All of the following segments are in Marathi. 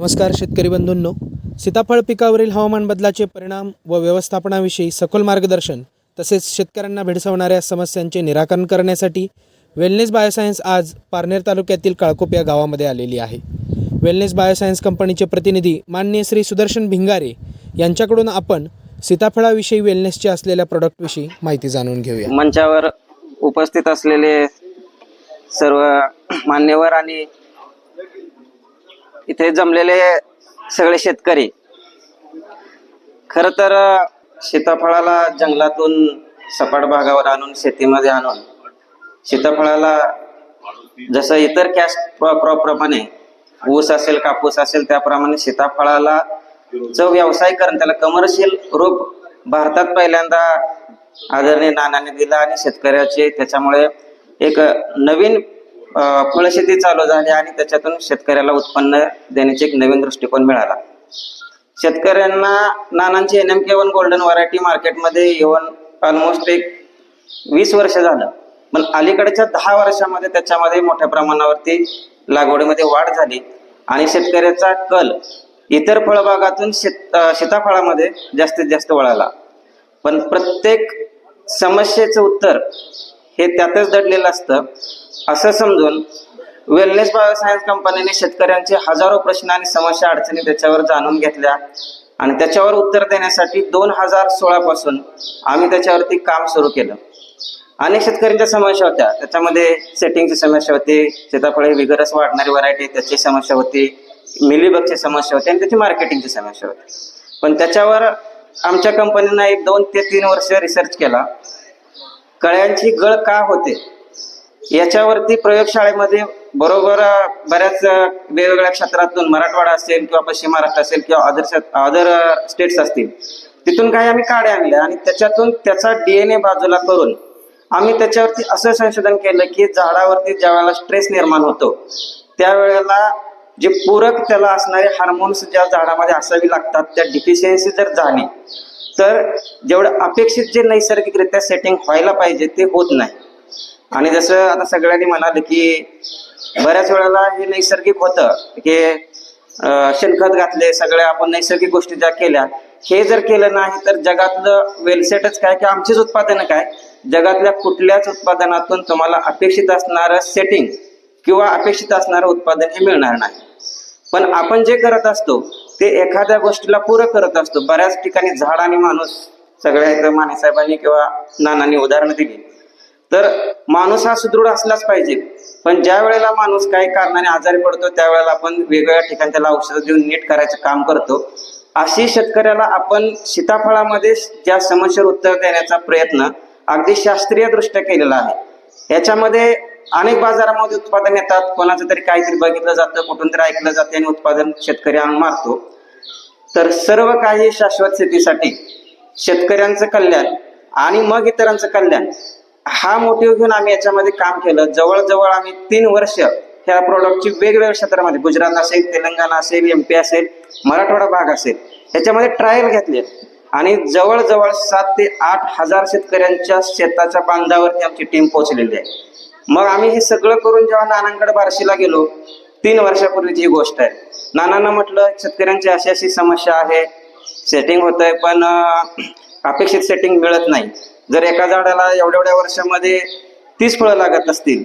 नमस्कार शेतकरी बंधूंनो. सीताफळ पिकावरील हवामान बदलाचे परिणाम व व्यवस्थापनाविषयी सखोल मार्गदर्शन तसेच शेतकऱ्यांना भेडसावणाऱ्या समस्यांचे निराकरण करण्यासाठी वेलनेस बायोसायन्स आज पारनेर तालुक्यातील काळकोप या गावामध्ये आलेली आहे. वेलनेस बायोसायन्स कंपनीचे प्रतिनिधी माननीय श्री सुदर्शन भिंगारे यांच्याकडून आपण सीताफळाविषयी वेलनेसचे असलेल्या प्रोडक्टविषयी माहिती जाणून घेऊया. मंचावर उपस्थित असलेले सर्व मान्यवर आणि इथे जमलेले सगळे शेतकरी. खर तर सीताफळाला जंगलातून सपाट भागावर आणून शेतीमध्ये आणून सीताफळाला जसं इतर कॅश क्रॉप प्रमाणे ऊस असेल कापूस असेल त्याप्रमाणे सीताफळाला च व्यवसाय करून त्याला कमर्शियल रूप भारतात पहिल्यांदा आदरणीय नानाने दिला आणि शेतकऱ्याचे त्याच्यामुळे एक नवीन फळशेती चालू झाली आणि त्याच्यातून शेतकऱ्याला उत्पन्न देण्याचे एक नवीन दृष्टिकोन मिळाला. शेतकऱ्यांना नानांची N M K one golden variety मार्केटमध्ये येऊन ऑलमोस्ट एक वीस वर्ष झालं. पण अलीकडच्या दहा वर्षामध्ये त्याच्यामध्ये मोठ्या प्रमाणावरती लागवडीमध्ये वाढ झाली आणि शेतकऱ्याचा कल इतर फळबागातून शेत सीताफळामध्ये जास्तीत जास्त वळाला. पण प्रत्येक समस्येचं उत्तर हे त्यातच दडलेलं असतं. असं समजून वेलनेस बायोसायन्स कंपनीने शेतकऱ्यांचे हजारो प्रश्न आणि समस्या अडचणी त्याच्यावर जाणून घेतल्या. आणि त्याच्यावर उत्तर देण्यासाठी दोन हजार सोळा पासून आम्ही त्याच्यावरती काम सुरू केलं. अनेक शेतकऱ्यांच्या समस्या होत्या. त्याच्यामध्ये सेटिंगची समस्या होती सीताफळे विगरस वाढणारी व्हरायटी त्याची समस्या होती मिलीबगची समस्या होती आणि त्याची मार्केटिंगची समस्या होती. पण त्याच्यावर आमच्या कंपनीनं एक दोन ते तीन वर्ष रिसर्च केला. कळ्यांची गळ का होते? याच्यावरती प्रयोगशाळेमध्ये बरोबर बऱ्याच वेगवेगळ्या क्षेत्रातून मराठवाडा असेल किंवा पश्चिम महाराष्ट्र असेल किंवा अदर अदर स्टेट्स असतील तिथून काही आम्ही काड्या आणल्या आणि त्याच्यातून त्याचा डीएनए बाजूला करून आम्ही त्याच्यावरती असं संशोधन केलं की झाडावरती ज्या वेळेला स्ट्रेस निर्माण होतो त्यावेळेला जे पूरक त्याला असणारे हार्मोन्स ज्या झाडामध्ये असावी लागतात त्या डिफिशियन्सी जर झाली तर जेवढं अपेक्षित जे नैसर्गिकरित्या सेटिंग व्हायला पाहिजे ते होत नाही. आणि जसं आता सगळ्यांनी म्हणाले की बऱ्याच वेळेला हे नैसर्गिक होतं की शेणखत घातले सगळ्या आपण नैसर्गिक गोष्टी ज्या केल्या हे जर केलं नाही तर जगातलं वेलसेटच काय की आमचीच उत्पादनं काय? जगातल्या कुठल्याच उत्पादनातून तुम्हाला अपेक्षित असणारं सेटिंग किंवा अपेक्षित असणारं उत्पादन हे मिळणार नाही. पण आपण जे करत असतो ते एखाद्या गोष्टीला पूरक करत असतो. बऱ्याच ठिकाणी झाड आणि माणूस सगळ्या इथं माने साहेबांनी किंवा नानांनी उदाहरणं दिली. तर माणूस हा सुदृढ असलाच पाहिजे. पण ज्या वेळेला माणूस काही कारणाने आजारी पडतो त्यावेळेला आपण वेगवेगळ्या ठिकाणी त्याला औषधं देऊन नीट करायचं काम करतो. अशी शेतकऱ्याला आपण सीताफळामध्ये ज्या समस्येवर उत्तर देण्याचा प्रयत्न अगदी शास्त्रीय दृष्ट्या केलेला आहे. याच्यामध्ये अनेक बाजारामध्ये उत्पादन येतात. कोणाचं तरी काहीतरी बघितलं जातं कुठून तरी ऐकलं जाते आणि उत्पादन शेतकरी आणून मारतो. तर सर्व काही शाश्वत शेतीसाठी शेतकऱ्यांचं कल्याण आणि मग इतरांचं कल्याण हा मोटिव्ह घेऊन आम्ही याच्यामध्ये काम केलं. जवळजवळ आम्ही तीन वर्ष ह्या प्रोडक्टची वेगवेगळ्या क्षेत्रामध्ये गुजरात असेल तेलंगणा असेल एम पी असेल मराठवाडा भाग असेल याच्यामध्ये ट्रायल घेतले आणि जवळजवळ सात ते आठ हजार शेतकऱ्यांच्या शेताच्या बांधावरती आमची टीम पोहोचलेली आहे. मग आम्ही हे सगळं करून जेव्हा नानांकडे बार्शीला गेलो तीन वर्षापूर्वीची ही गोष्ट आहे. नानांना म्हटलं शेतकऱ्यांची अशी अशी समस्या आहे सेटिंग होत आहे पण अपेक्षित सेटिंग मिळत नाही. जर एका झाडाला एवढ्या एवढ्या वर्षामध्ये तीस फळं लागत असतील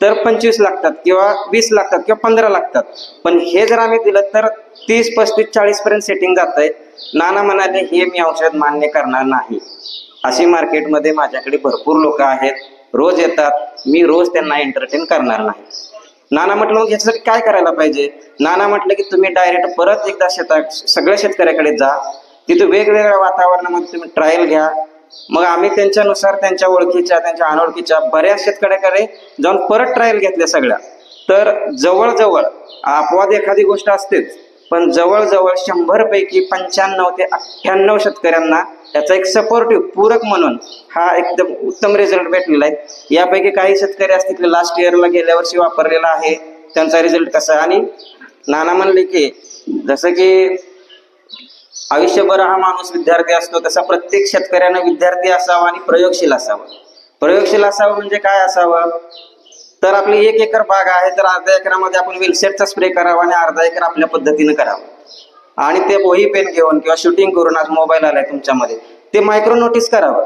तर पंचवीस लागतात किंवा वीस लागतात किंवा पंधरा लागतात. पण हे जर आम्ही दिलं तर तीस पस्तीस चाळीस पर्यंत सेटिंग जात आहे नाना म्हणाले हे मी औषध मान्य करणार नाही. अशी मार्केटमध्ये माझ्याकडे भरपूर लोक आहेत. रोज येतात. मी रोज त्यांना एंटरटेन करणार नाही. नाना म्हटलं मग याच्यासाठी काय करायला पाहिजे? नाना म्हटलं की तुम्ही डायरेक्ट परत एकदा शेतात सगळ्या शेतकऱ्याकडे जा. तिथे वेगवेगळ्या वातावरणामध्ये तुम्ही ट्रायल घ्या. मग आम्ही त्यांच्यानुसार त्यांच्या ओळखीच्या त्यांच्या अनोळखीच्या बऱ्याच शेतकऱ्याकडे जाऊन परत ट्रायल घेतल्या सगळ्या. तर जवळजवळ अपवाद एखादी गोष्ट असतेच पण जवळजवळ शंभर पैकी पंच्याण्णव ते अठ्ठ्याण्णव शेतकऱ्यांना त्याचा एक सपोर्टिव्ह पूरक म्हणून हा एकदम उत्तम रिझल्ट भेटलेला आहे. यापैकी काही शेतकरी असतील लास्ट इयरला गेल्या वर्षी वापरलेला आहे त्यांचा रिझल्ट कसा आणि नाना म्हणले की जसं की आयुष्यभर हा माणूस विद्यार्थी असतो तसा प्रत्येक शेतकऱ्यानं विद्यार्थी असावा आणि प्रयोगशील असावं. प्रयोगशील असावं म्हणजे काय असावं? तर आपली एक एकर बाग आहे तर अर्ध्या एकरामध्ये आपण विलसेटचा स्प्रे करावा आणि अर्धा एकर आपल्या पद्धतीनं करावा. आणि ते वही पेन घेऊन किंवा शूटिंग करून आज मोबाईल आलाय तुमच्यामध्ये ते मायक्रो नोटीस करावं.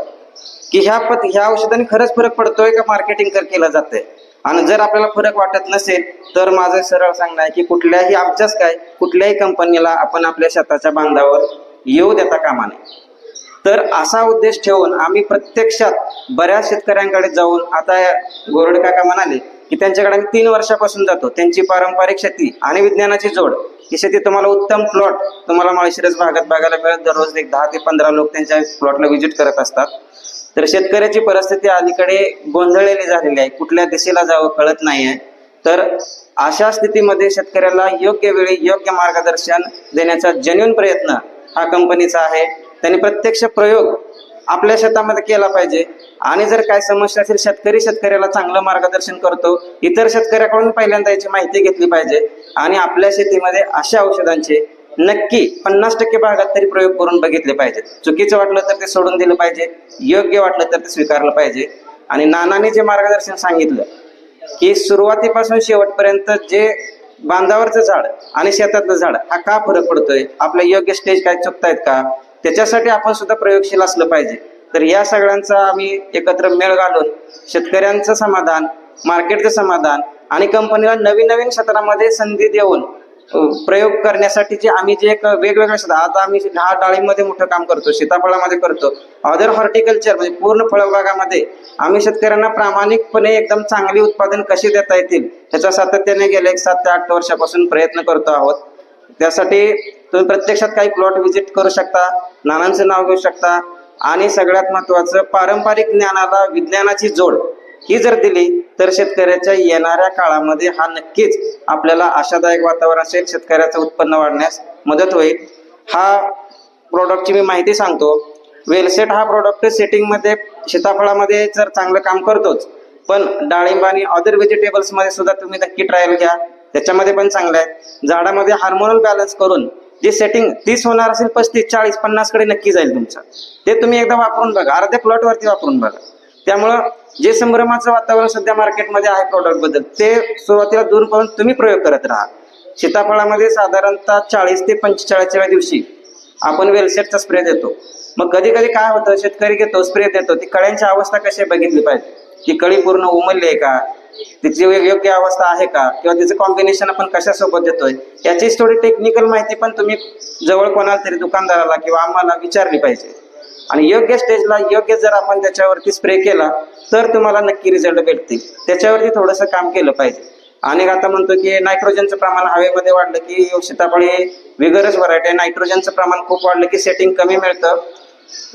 की ह्या पद ह्या औषधाने खरंच फरक पडतोय का मार्केटिंग कर केलं जातंय? आणि जर आपल्याला फरक वाटत नसेल तर माझं सरळ सांगणं आहे की कुठल्याही आमच्याच काय कुठल्याही कंपनीला आपण आपल्या शेताच्या बांधावर येऊ देता कामा नये. तर असा उद्देश ठेवून आम्ही प्रत्यक्षात बऱ्याच शेतकऱ्यांकडे जाऊन आता गोरड काका म्हणाले की त्यांच्याकडे आम्ही तीन वर्षापासून जातो. त्यांची पारंपरिक शेती आणि विज्ञानाची जोड. ही शेती तुम्हाला उत्तम प्लॉट तुम्हाला माळशिरस भागात बघायला मिळत दररोज एक दहा ते पंधरा लोक त्यांच्या प्लॉटला व्हिजिट करत असतात. तर शेतकऱ्याची परिस्थिती अलीकडे गोंधळलेली झालेली आहे. कुठल्या दिशेला जावं कळत नाही आहे. तर अशा स्थितीमध्ये शेतकऱ्याला योग्य वेळी योग्य मार्गदर्शन देण्याचा जेन्युन प्रयत्न हा कंपनीचा आहे. त्यांनी प्रत्यक्ष प्रयोग आपल्या शेतामध्ये केला पाहिजे. आणि जर काय समस्या असेल शेतकरी शेतकऱ्याला चांगलं मार्गदर्शन करतो. इतर शेतकऱ्याकडून पहिल्यांदा याची माहिती घेतली पाहिजे. आणि आपल्या शेतीमध्ये अशा औषधांचे नक्की पन्नास टक्के भागात तरी प्रयोग करून बघितले पाहिजेत. चुकीचं वाटलं तर ते सोडून दिलं पाहिजे योग्य वाटलं तर ते स्वीकारलं पाहिजे. आणि नानाने जे मार्गदर्शन सांगितलं की सुरुवातीपासून शेवटपर्यंत जे बांधावरचं झाड आणि शेतातलं झाड हा का फरक पडतोय? आपल्या योग्य स्टेज काय चुकतायत का? त्याच्यासाठी आपण सुद्धा प्रयोगशील असलं पाहिजे. तर या सगळ्यांचा आम्ही एकत्र मेळ घालून शेतकऱ्यांचं समाधान मार्केटचं समाधान आणि कंपनीला नवीन नवीन क्षेत्रामध्ये संधी देऊन प्रयोग करण्यासाठी जे आम्ही जे एक वेगवेगळ्या क्षेत्र आता आम्ही हा डाळीमध्ये मोठं काम करतो सीताफळामध्ये करतो. अदर हॉर्टिकल्चर म्हणजे पूर्ण फळबागामध्ये आम्ही शेतकऱ्यांना प्रामाणिकपणे एकदम चांगली उत्पादन कशी देता येतील त्याचा सातत्याने गेले एक सात ते आठ वर्षापासून प्रयत्न करतो आहोत. त्यासाठी तुम्ही प्रत्यक्षात काही प्लॉट व्हिजिट करू शकता नानांचं नाव घेऊ शकता आणि सगळ्यात महत्वाचं पारंपरिक ज्ञानाला विज्ञानाची जोड ही जर दिली तर शेतकऱ्याच्या येणाऱ्या काळामध्ये हा नक्कीच आपल्याला आशादायक वातावरण असेल शेतकऱ्याचं उत्पन्न वाढण्यास मदत होईल. हा प्रोडक्टची मी माहिती सांगतो. वेलसेट हा प्रोडक्ट सेटिंगमध्ये सीताफळामध्ये जर चांगलं काम करतोच पण डाळिंब आणि अदर व्हेजिटेबल्समध्ये सुद्धा तुम्ही नक्की ट्रायल घ्या. त्याच्यामध्ये पण चांगलं आहे. झाडामध्ये हार्मोनल बॅलन्स करून जे सेटिंग तीस होणार असेल पस्तीस चाळीस पन्नासकडे नक्की जाईल तुमचं. ते तुम्ही एकदा वापरून बघा. अर्ध्या प्लॉटवरती वापरून बघा. त्यामुळं जे संभ्रमाचं वातावरण सध्या मार्केटमध्ये आहे प्रॉडक्टबद्दल ते सुरुवातीला दूर करून तुम्ही प्रयोग करत राहा. सीताफळामध्ये साधारणतः चाळीस ते पंचेचाळीसव्या दिवशी आपण वेलसेटचा स्प्रे देतो. मग कधी कधी काय होतं शेतकरी घेतो स्प्रे देतो ती कळ्यांची अवस्था कशी आहे बघितली पाहिजे. ती कळी पूर्ण उमलली आहे का? तिची योग्य अवस्था आहे का? किंवा तिचं कॉम्बिनेशन आपण कशासोबत देतोय? याचीच थोडी टेक्निकल माहिती पण तुम्ही जवळ कोणाला तरी दुकानदाराला किंवा आम्हाला विचारली पाहिजे. आणि योग्य स्टेजला योग्य जर आपण त्याच्यावरती स्प्रे केला तर तुम्हाला नक्की रिझल्ट भेटतील. त्याच्यावरती थोडंसं काम केलं पाहिजे. आणि आता म्हणतो की नायट्रोजनचं प्रमाण हवेमध्ये वाढलं की सीताफळ हे वेगरच व्हरायटी आहे. नायट्रोजनचं प्रमाण खूप वाढलं की सेटिंग कमी मिळतं.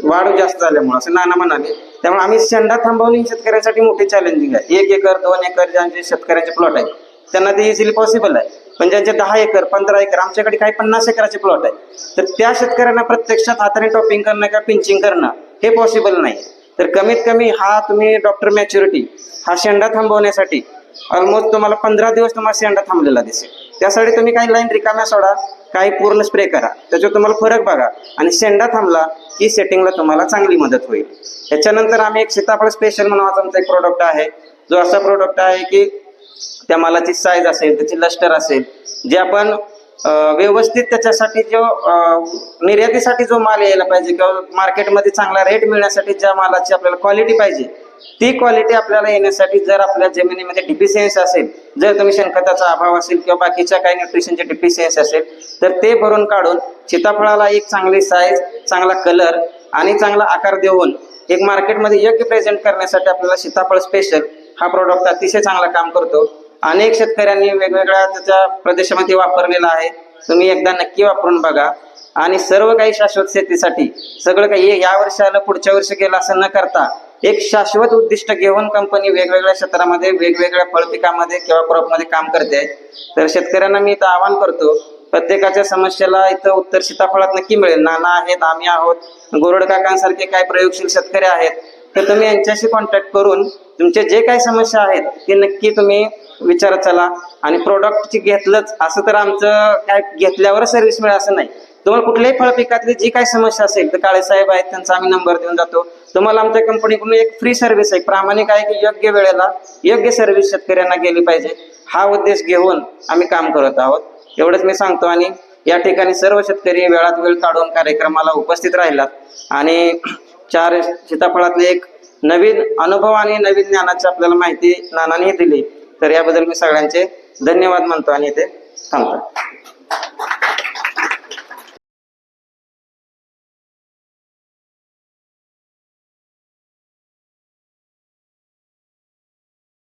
वाढ जास्त झाल्यामुळे असं नाना म्हणाले. त्यामुळे आम्ही शेंडा थांबवणे शेतकऱ्यांसाठी मोठी चॅलेंजिंग आहे. एक एकर दोन एकर ज्यांचे शेतकऱ्यांचे प्लॉट आहे त्यांना ते इझिली पॉसिबल आहे. पण ज्यांचे दहा एकर पंधरा एकर आमच्याकडे काही पन्नास एकराचे प्लॉट आहे तर त्या शेतकऱ्यांना प्रत्यक्षात हाताने टॉपिंग करणं किंवा पिंचिंग करणं हे पॉसिबल नाही. तर कमीत कमी हा तुम्ही डॉक्टर मॅच्युरिटी हा शेंडा थांबवण्यासाठी ऑलमोस्ट तुम्हाला पंधरा दिवस तुम्हाला शेंडा थांबलेला दिसेल. त्यासाठी तुम्ही काही लाईन रिकाम्या सोडा काही पूर्ण स्प्रे करा. त्याच्यावर तुम्हाला फरक बघा आणि शेंडा थांबला की सेटिंगला तुम्हाला चांगली मदत होईल. त्याच्यानंतर आम्ही एक सीताफळ स्पेशल म्हणून आमचा एक प्रोडक्ट आहे. जो असा प्रोडक्ट आहे की त्या मालाची साईज असेल त्याची लष्टर असेल जे आपण व्यवस्थित त्याच्यासाठी जो निर्यातीसाठी जो माल यायला पाहिजे किंवा मार्केटमध्ये चांगला रेट मिळण्यासाठी ज्या मालाची आपल्याला क्वालिटी पाहिजे ती क्वालिटी आपल्याला येण्यासाठी जर आपल्या जमिनीमध्ये डिफिशियन्सी असेल जर तुम्ही शेणखताचा अभाव असेल किंवा बाकीच्या काही न्यूट्रिशनचे डिफिशियन्सी असेल तर ते भरून काढून सीताफळाला एक चांगली साईज चांगला कलर आणि चांगला आकार देऊन एक मार्केटमध्ये योग्य प्रेझेंट करण्यासाठी आपल्याला सीताफळ स्पेशल हा प्रोडक्ट अतिशय चांगला काम करतो. अनेक शेतकऱ्यांनी वेगवेगळ्या त्याच्या प्रदेशामध्ये वापरलेला आहे. तुम्ही एकदा नक्की वापरून बघा. आणि सर्व काही शाश्वत शेतीसाठी सगळं काही या वर्षी आलं पुढच्या वर्षी गेलं असं न करता एक शाश्वत उद्दिष्ट घेऊन कंपनी वेगवेगळ्या क्षेत्रामध्ये वेगवेगळ्या फळपिकामध्ये किंवा क्रॉपमध्ये काम करते. तर शेतकऱ्यांना मी इथं आवाहन करतो प्रत्येकाच्या समस्येला इथं उत्तर सीताफळात नक्की मिळेल. नाना आहेत आम्ही आहोत. गोरड काकांसारखे काय प्रयोगशील शेतकरी आहेत तर तुम्ही यांच्याशी कॉन्टॅक्ट करून तुमचे जे काही समस्या आहेत ते नक्की तुम्ही विचारत चला आणि प्रोडक्ट घेतलंच. असं तर आमचं काय घेतल्यावर सर्व्हिस मिळेल असं नाही. तुम्हाला कुठल्याही फळ पिकातली जी काही समस्या असेल तर काळे साहेब आहेत त्यांचा आम्ही नंबर देऊन जातो. तुम्हाला आमच्या कंपनीकडून एक फ्री सर्व्हिस आहे. प्रामाणिक आहे की योग्य वेळेला योग्य सर्व्हिस शेतकऱ्यांना गेली पाहिजे. हा उद्देश घेऊन आम्ही काम करत आहोत. एवढंच मी सांगतो आणि या ठिकाणी सर्व शेतकरी वेळात वेळ काढून कार्यक्रमाला उपस्थित राहिलात. आणि चार सीताफळातले एक नवीन अनुभव आणि नवीन ज्ञानाची आपल्याला माहिती नानांनी दिली. तर याबद्दल मी सगळ्यांचे धन्यवाद मानतो आणि इथे थांबतो.